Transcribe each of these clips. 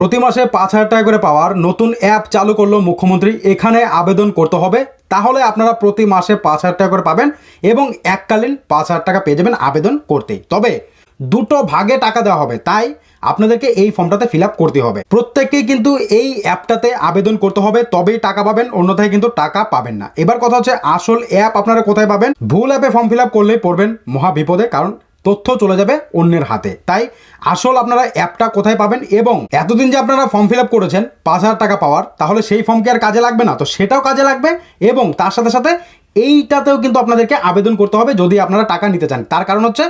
প্রতি মাসে পাঁচ হাজার টাকা করে পাওয়ার নতুন অ্যাপ চালু করল মুখ্যমন্ত্রী। এখানে আবেদন করতে হবে। তাহলে আপনারা প্রতি মাসে পাঁচ হাজার টাকা করে পাবেন এবং এককালীন পাঁচ হাজার টাকা পেয়ে যাবেন আবেদন করতেই। তবে দুটো ভাগে টাকা দেওয়া হবে। তাই আপনাদেরকে এই ফর্মটাতে ফিল আপ করতে হবে। প্রত্যেককেই কিন্তু এই অ্যাপটাতে আবেদন করতে হবে। তবেই টাকা পাবেন, অন্যথায় কিন্তু টাকা পাবেন না। এবার কথা হচ্ছে, আসল অ্যাপ আপনারা কোথায় পাবেন? ভুল অ্যাপে ফর্ম ফিল করলেই পড়বেন মহা বিপদে কারণ তথ্য চলে যাবে অন্যের হাতে। তাই আসল আপনারা অ্যাপটা কোথায় পাবেন এবং এতদিন যে আপনারা ফর্ম ফিল আপ করেছেন, পাঁচ হাজার টাকা পাওয়ার, তাহলে সেই ফর্ম কি আর কাজে লাগবে না? তো সেটাও কাজে লাগবে এবং তার সাথে সাথে এইটাতেও কিন্তু আপনাদেরকে আবেদন করতে হবে যদি আপনারা টাকা নিতে চান। তার কারণ হচ্ছে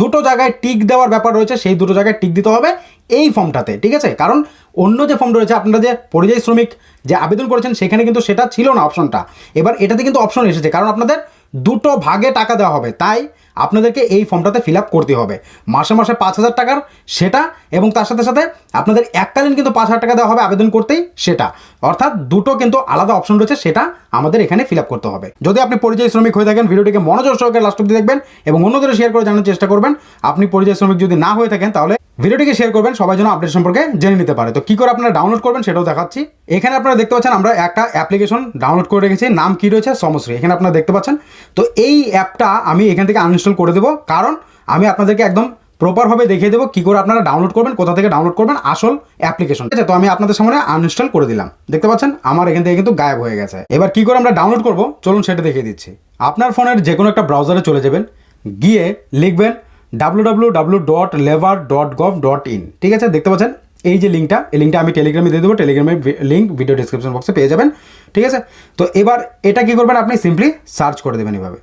দুটো জায়গায় টিক দেওয়ার ব্যাপার রয়েছে, সেই দুটো জায়গায় টিক দিতে হবে এই ফর্মটাতে, ঠিক আছে? কারণ অন্য যে ফর্ম রয়েছে, আপনারা যে পরিযায়ী শ্রমিক যে আবেদন করেছেন, সেখানে কিন্তু সেটা ছিল না অপশনটা। এবার এটাতে কিন্তু অপশন এসেছে, কারণ আপনাদের দুটো ভাগে টাকা দেওয়া হবে। তাই আপনাদেরকে এই ফর্মটাতে ফিল আপ করতে হবে। মাসে মাসে পাঁচ হাজার টাকার সেটা এবং তার সাথে সাথে আপনাদের এককালীন কিন্তু পাঁচ হাজার টাকা দেওয়া হবে আবেদন করতেই সেটা। অর্থাৎ দুটো কিন্তু আলাদা অপশন রয়েছে, সেটা আমাদের এখানে ফিল আপ করতে হবে। যদি আপনি পরিযায়ী শ্রমিক হয়ে থাকেন, ভিডিওটিকে মনোযোগ সহকারে লাস্ট অব্দি দেখবেন এবং অন্যদের শেয়ার করে জানার চেষ্টা করবেন। আপনি পরিযায়ী শ্রমিক যদি না হয়ে থাকেন, তাহলে ভিডিওটিকে শেয়ার করবেন, সবাই যেন আপডেট সম্পর্কে জেনে নিতে পারে। তো কি করে আপনারা ডাউনলোড করবেন সেটাও দেখাচ্ছি। এখানে আপনারা দেখতে পাচ্ছেন, আমরা একটা অ্যাপ্লিকেশন ডাউনলোড করে রেখেছি, নাম কি রয়েছে? সমশ্রী। এখানে আপনারা দেখতে পাচ্ছেন। তো এই অ্যাপটা আমি এখান থেকে আনইনস্টল করে দেবো। কারণ আমি আপনাদেরকে একদম প্রপারভাবে দেখিয়ে দেবো কী করে আপনারা ডাউনলোড করবেন, কোথা থেকে ডাউনলোড করবেন, আসল অ্যাপ্লিকেশন ঠিক আছে? তো আমি আপনাদের সামনে আনইনস্টল করে দিলাম। দেখতে পাচ্ছেন? আমার এখান থেকে কিন্তু গায়েব হয়ে গেছে। এবার কি করে আমরা ডাউনলোড করব? চলুন সেটা দেখিয়ে দিচ্ছি। আপনার ফোনের যে কোনো একটা ব্রাউজারে চলে যাবেন। গিয়ে লিখবেন ডাব্লু ডট লেভার ডট গভ ডট ইন ঠিক আছে? দেখতে পাচ্ছেন? এই যে লিঙ্কটা এই লিঙ্কটা আমি টেলিগ্রামে দিয়ে দেবো। টেলিগ্রামের লিঙ্ক ভিডিও ডিসক্রিপশন বক্সে পেয়ে যাবেন। ঠিক আছে? তো এবার এটা কি করবেন আপনি? সিম্পলি সার্চ করে দেবেন এভাবে।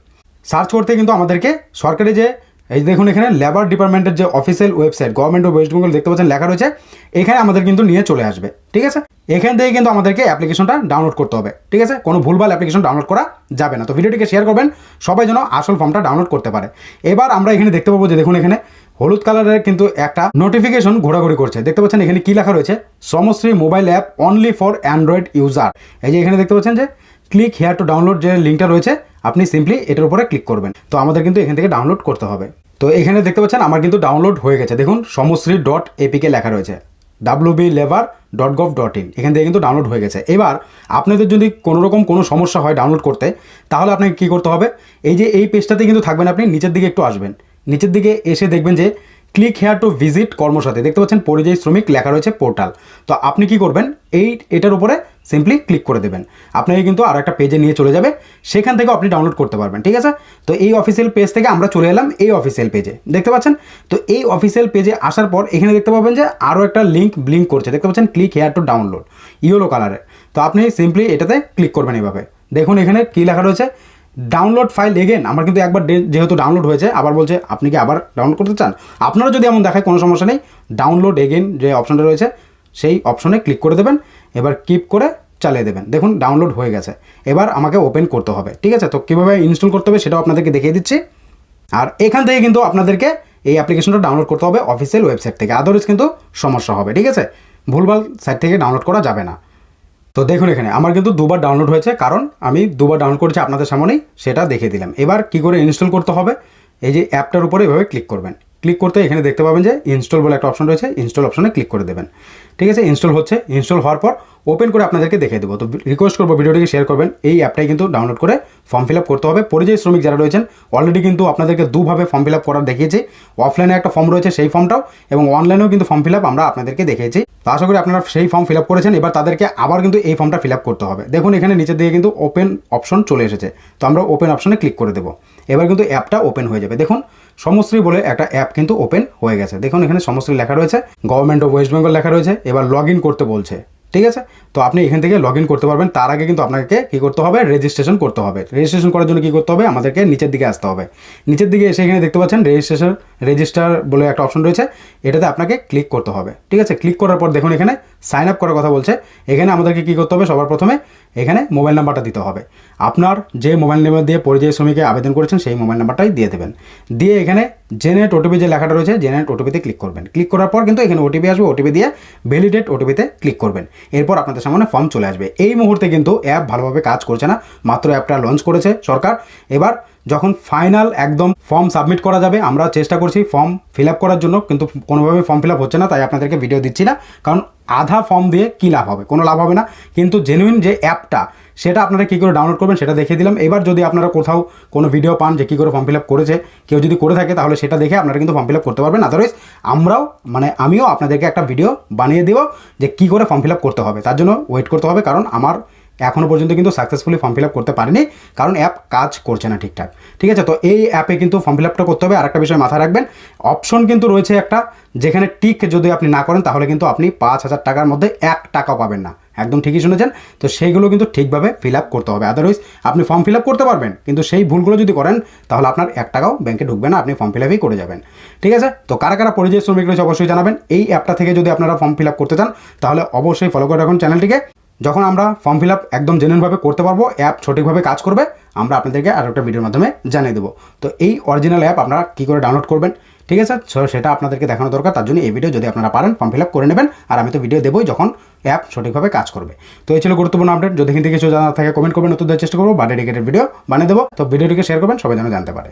সার্চ করতে কিন্তু আমাদেরকে সরকারি যে, এই দেখুন এখানে লেবার ডিপার্টমেন্টের যে official website government of West Bengal দেখতে পাচ্ছেন, লেখা রয়েছে, এখানে আমাদের কিন্তু নিয়ে চলে আসবে, ঠিক আছে? এখান থেকে কিন্তু আমাদেরকে অ্যাপ্লিকেশনটা ডাউনলোড করতে হবে, ঠিক আছে? কোনো ভুলভাল অ্যাপ্লিকেশন ডাউনলোড করা যাবে না। তো ভিডিওটিকে শেয়ার করবেন, সবাই যেন আসল ফর্মটা ডাউনলোড করতে পারে। এবার আমরা এখানে দেখতে পাবো যে, দেখুন এখানে হলুদ কালারের কিন্তু একটা নোটিফিকেশন ঘোরাঘুরি করছে। দেখতে পাচ্ছেন এখানে কি লেখা রয়েছে? Samashree mobile app only for Android user এই যে এখানে দেখতে পাচ্ছেন যে ক্লিক হেয়ার টু ডাউনলোড যে লিঙ্কটা রয়েছে আপনি সিম্পলি এটার উপরে ক্লিক করবেন। তো আমাদের কিন্তু এখান থেকে ডাউনলোড করতে হবে। তো এখানে দেখতে পাচ্ছেন, আমার কিন্তু ডাউনলোড হয়ে গেছে। দেখুন সমশ্রী ডট এপিকে লেখা রয়েছে। W B labour dot gov dot in এখান থেকে কিন্তু ডাউনলোড হয়ে গেছে। এবার, আপনাদের যদি কোনো রকম কোনো সমস্যা হয় ডাউনলোড করতে, তাহলে আপনাকে কী করতে হবে? এই যে এই পেজটাতে কিন্তু থাকবেন আপনি, নিচের দিকে একটু আসবেন। নিচের দিকে এসে দেখবেন যে click here to visit Karmasathi দেখতে পাচ্ছেন, পরিযায়ী শ্রমিক লেখা রয়েছে পোর্টাল তো আপনি কি করবেন? এই, এটার উপরে সিম্পলি ক্লিক করে দেবেন। আপনাকে কিন্তু আর একটা পেজে নিয়ে চলে যাবে। সেখান থেকে আপনি ডাউনলোড করতে পারবেন, ঠিক আছে? তো এই অফিসিয়াল পেজ থেকে আমরা চলে এলাম এই অফিসিয়াল পেজে দেখতে পাচ্ছেন? তো এই অফিসিয়াল পেজে আসার পর এখানে দেখতে পাবেন যে আরও একটা লিঙ্ক ব্লিঙ্ক করছে। দেখতে পাচ্ছেন? Click here to download yellow কালারের তো আপনি সিম্পলি এটাতে ক্লিক করবেন এইভাবে দেখুন এখানে কী লেখা রয়েছে? ডাউনলোড ফাইল এগেন আমার কিন্তু একবার যেহেতু ডাউনলোড হয়েছে, আবার বলছে, আপনি কি আবার ডাউনলোড করতে চান? আপনারা যদি এমন দেখায়, কোনো সমস্যা নেই। ডাউনলোড এগেন যে অপশনটা রয়েছে, সেই অপশনে ক্লিক করে দেবেন। এবার কিপ করে চালিয়ে দেবেন। দেখুন ডাউনলোড হয়ে গেছে। এবার আমাকে ওপেন করতে হবে। ঠিক আছে? তো কীভাবে ইনস্টল করতে হবে সেটাও আপনাদেরকে দেখিয়ে দিচ্ছি। আর এখান থেকে কিন্তু আপনাদেরকে এই অ্যাপ্লিকেশনটা ডাউনলোড করতে হবে অফিসিয়াল ওয়েবসাইট থেকে। আদারওয়াইজ কিন্তু সমস্যা হবে। ঠিক আছে? ভুলভাল সাইট থেকে ডাউনলোড করা যাবে না। তো দেখুন এখানে, আমার কিন্তু দুবার ডাউনলোড হয়েছে। কারণ আমি দুবার ডাউনলোড করেছি আপনাদের সামনেই, সেটা দেখিয়ে দিলাম। এবার কি করে ইনস্টল করতে হবে? এই যে অ্যাপটার উপরে এভাবে ক্লিক করবেন। ক্লিক করতে এখানে দেখতে পাবেন যে ইনস্টল বলে একটা অপশন রয়েছে ইনস্টল অপশনে ক্লিক করে দেবেন। ঠিক আছে ইনস্টল হচ্ছে ইনস্টল হওয়ার পর ওপেন করে আপনাদেরকে দেখিয়ে দেবো। তো রিকোয়েস্ট করব ভিডিওটিকে শেয়ার করবেন, এই অ্যাপটাই কিন্তু ডাউনলোড করে ফর্ম ফিল করতে হবে। পরিযায়ী শ্রমিক যারা রয়েছেন অলরেডি কিন্তু আপনাদেরকে দুভাবে ফর্ম ফিল করার দেখিয়েছি। অফলাইনে একটা ফর্ম রয়েছে, সেই ফর্মটাও এবং অনলাইনেও কিন্তু ফর্ম ফিল আমরা আপনাদেরকে দেখিয়েছি। তো আশা করি আপনারা সেই ফর্ম ফিল করেছেন, এবার তাদেরকে আবার কিন্তু এই ফর্মটা ফিল করতে হবে। দেখুন, এখানে নিচের দিকে কিন্তু ওপেন অপশন চলে এসেছে। তো আমরা ওপেন অপশনে ক্লিক করে দেবো। এবার কিন্তু অ্যাপটা ওপেন হয়ে যাবে। দেখুন সমশ্রী বলে একটা অ্যাপ কিন্তু ওপেন হয়ে গেছে। দেখুন, এখানে সমশ্রী লেখা রয়েছে গভর্নমেন্ট অফ ওয়েস্ট বেঙ্গল লেখা রয়েছে, এবার লগ করতে বলছে, ঠিক আছে? তো আপনি এখান থেকে লগ করতে পারবেন, তার আগে কিন্তু আপনাকে কী করতে হবে? রেজিস্ট্রেশন করতে হবে। রেজিস্ট্রেশন করার জন্য কী করতে হবে? আমাদেরকে নিচের দিকে আসতে হবে। নিচের দিকে এসে এখানে দেখতে পাচ্ছেন রেজিস্ট্রেশন রেজিস্টার বলে একটা অপশন রয়েছে। এটাতে আপনাকে ক্লিক করতে হবে। ঠিক আছে? ক্লিক করার পর দেখুন এখানে সাইন আপ করার কথা বলছে। এখানে আমাদেরকে কী করতে হবে? সবার প্রথমে এখানে মোবাইল নাম্বারটা দিতে হবে। আপনার যে মোবাইল নাম্বার দিয়ে পরিযায়ী শ্রমিকে আবেদন করেছেন, সেই মোবাইল নাম্বারটাই দিয়ে দেবেন। দিয়ে এখানে জেনারেট ওটিপি যে লেখাটা রয়েছে জেনারেট ওটিপিতে ক্লিক করবেন। ক্লিক করার পর কিন্তু এখানে ওটিপি আসবে। ওটিপি দিয়ে ভ্যালিডেট ওটিপিতে ক্লিক করবেন। এরপর আপনাদের সামনে ফর্ম চলে আসবে। এই মুহূর্তে কিন্তু অ্যাপ ভালোভাবে কাজ করছে না। মাত্র অ্যাপটা লঞ্চ করেছে সরকার। এবার যখন ফাইনাল একদম ফর্ম সাবমিট করা যাবে, আমরা চেষ্টা করছি ফর্ম ফিল আপ করার জন্য, কিন্তু কোনোভাবে ফর্ম ফিল আপ হচ্ছে না, তাই আপনাদেরকে ভিডিও দিচ্ছি না। কারণ আধা ফর্ম দিয়ে কী লাভ হবে? কোনো লাভ হবে না। কিন্তু জেনুইন যে অ্যাপটা সেটা আপনারা কী করে ডাউনলোড করবেন সেটা দেখিয়ে দিলাম। এবার যদি আপনারা কোথাও কোনো ভিডিও পান যে কী করে ফর্ম ফিল আপ করেছে, কেউ যদি করে থাকে, তাহলে সেটা দেখে আপনারা কিন্তু ফর্ম ফিল আপ করতে পারবেন। আদারওয়াইজ আমরাও মানে আমিও আপনাদেরকে একটা ভিডিও বানিয়ে দেবো যে কী করে ফর্ম ফিল আপ করতে হবে। তার জন্য ওয়েট করতে হবে, কারণ আমার এখনও পর্যন্ত কিন্তু সাকসেসফুলি ফর্ম ফিল আপ করতে পারিনি, কারণ অ্যাপ কাজ করছে না ঠিকঠাক। ঠিক আছে? তো এই অ্যাপে কিন্তু ফর্ম ফিল আপটা করতে হবে। আর একটা বিষয় মাথায় রাখবেন অপশন কিন্তু রয়েছে একটা, যেখানে টিক যদি আপনি না করেন, তাহলে কিন্তু আপনি পাঁচ হাজার টাকার মধ্যে এক টাকাও পাবেন না। একদম ঠিকই শুনেছেন? তো সেইগুলো কিন্তু ঠিকভাবে ফিল আপ করতে হবে। আদারওয়াইজ আপনি ফর্ম ফিল আপ করতে পারবেন, কিন্তু সেই ভুলগুলো যদি করেন, তাহলে আপনার এক টাকাও ব্যাংকে ঢুকবে না, আপনি ফর্ম ফিল আপই করে যাবেন। ঠিক আছে? তো কারা কারা পরিযায়ী শ্রমিক রয়েছে অবশ্যই জানাবেন। এই অ্যাপটা থেকে যদি আপনারা ফর্ম ফিল আপ করতে চান, তাহলে অবশ্যই ফলো করে রাখুন চ্যানেলটিকে যখন আমরা ফর্ম ফিল আপ একদম জেনুইনভাবে করতে পারব অ্যাপ সঠিকভাবে কাজ করবে, আমরা আপনাদেরকে আরও একটা ভিডিওর মাধ্যমে জানিয়ে দেবো। তো এই অরিজিনাল অ্যাপ আপনারা কী করে ডাউনলোড করবেন? ঠিক আছে? সো সেটা আপনাদেরকে দেখানো দরকার, তার জন্য এই ভিডিও যদি আপনারা পারেন ফর্ম ফিল আপ করে নেবেন, আর আমি তো ভিডিও দেবোই যখন অ্যাপ সঠিকভাবে কাজ করবে। তো এই ছিল গুরুত্বপূর্ণ আপডেট যদি কিন্তু কিছু জানা থাকে কমেন্ট করবেন নতুন দেওয়ার চেষ্টা করব, বা ডেডিকেটেড ভিডিও বানিয়ে দেবো। তো ভিডিওটিকে শেয়ার করবেন, সবাই যেন জানতে পারে।